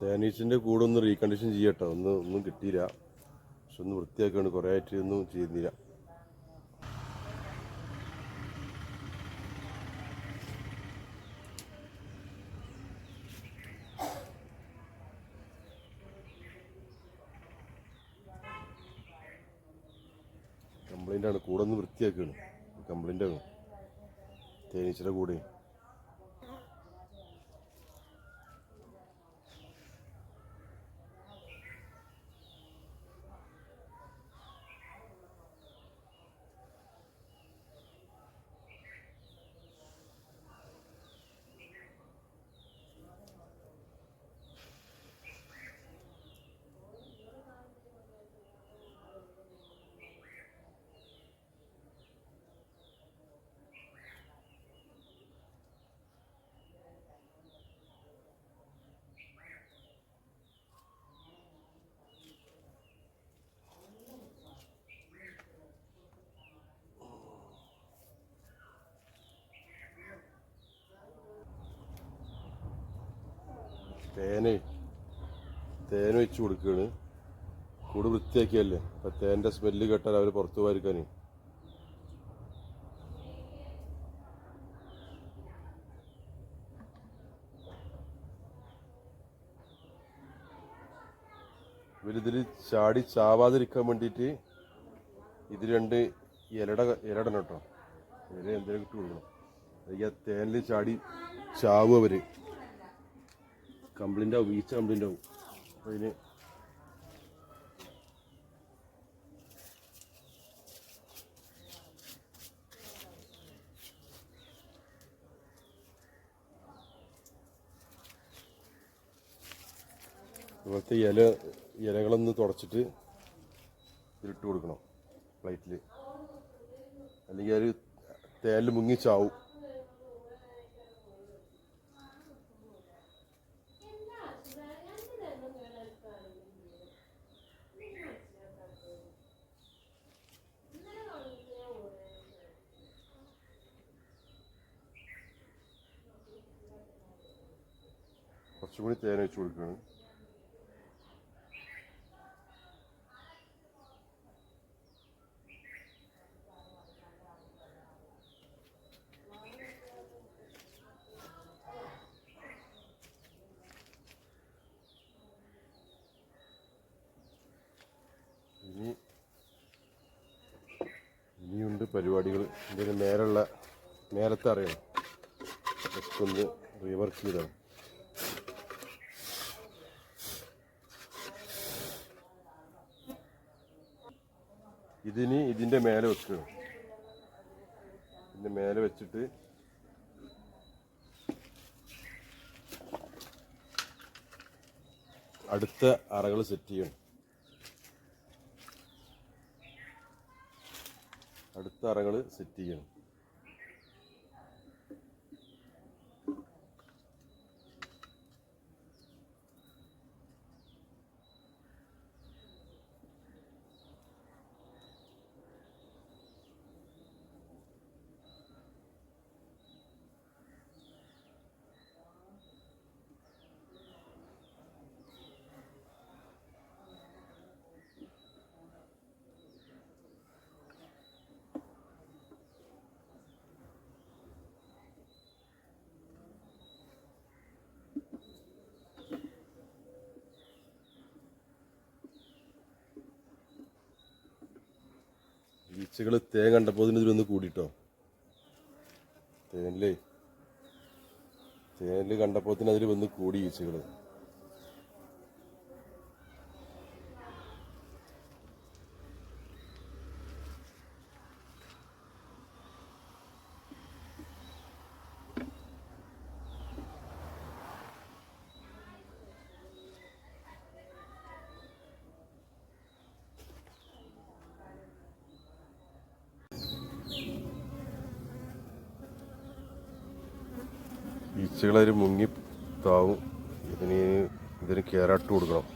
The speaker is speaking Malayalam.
തേനീച്ചിന്റെ കൂടെ ഒന്ന് റീകണ്ടീഷൻ ചെയ്യട്ടോ. ഒന്ന് ഒന്നും കിട്ടിയില്ല. പക്ഷെ ഒന്ന് വൃത്തിയാക്കുകയാണ് കുറേ ആയിട്ട് ഒന്നും ചെയ്യുന്നില്ല കംപ്ലൈന്റ് ആണ് കൂടെ ഒന്ന് വൃത്തിയാക്കുകയാണ് കംപ്ലൈന്റ് ആണ് തേനീച്ചയുടെ കൂടെ. തേന്. തേൻ വെച്ച് കൊടുക്കുകയാണ് കൂട് വൃത്തിയാക്കിയല്ലേ? അപ്പം തേന്റെ സ്മെല്ല് കേട്ടാൽ അവർ പുറത്തു പോയിരിക്കാനേ. ഇവരിതിൽ ചാടി ചാവാതിരിക്കാൻ വേണ്ടിയിട്ട് ഇത് രണ്ട് ഇലട ഇലടണം കേട്ടോ. ഇല എന്തെങ്കിലും ഇട്ട് കൊടുക്കണം. അല്ലെങ്കിൽ ആ തേനിൽ ചാടി ചാവും അവർ. കംപ്ലൈന്റ് ആവും ഈച്ച കംപ്ലൈന്റ് ആവും അപ്പോൾ അതിന് ഇവിടുത്തെ ഇല ഇലകളൊന്ന് തുടച്ചിട്ട് ഇതിലിട്ട് കൊടുക്കണം പ്ലേറ്റിൽ അല്ലെങ്കിൽ അത് തേലിൽ മുങ്ങി കുറച്ചും കൂടി തേൻ വെച്ച് കൊടുക്കുകയാണ് പരിപാടികൾ ഇതിന് മേലുള്ള മേലത്തെ അറിയണം ഒക്കെ ഒന്ന് റീവർക്ക് ചെയ്താണ്. ഇതിന് ഇതിന്റെ മേലെ വെക്കുക ഇതിന്റെ മേലെ വെച്ചിട്ട് അടുത്ത അറകൾ സെറ്റ് ചെയ്യണം. അടുത്ത അറകൾ സെറ്റ് ചെയ്യണം. ഈച്ചകൾ തേൻ കണ്ടപ്പോൾ ഇതിലൊന്ന് കൂടിട്ടോ. തേനിലേ. തേനിൽ കണ്ടപ്പോൾ അതിൽ വന്ന് കൂടി ഈച്ചകൾ ഈച്ചകളതിൽ മുങ്ങി താവും. ഇതിന് ഇതിന് കേറാട്ട് കൊടുക്കണം.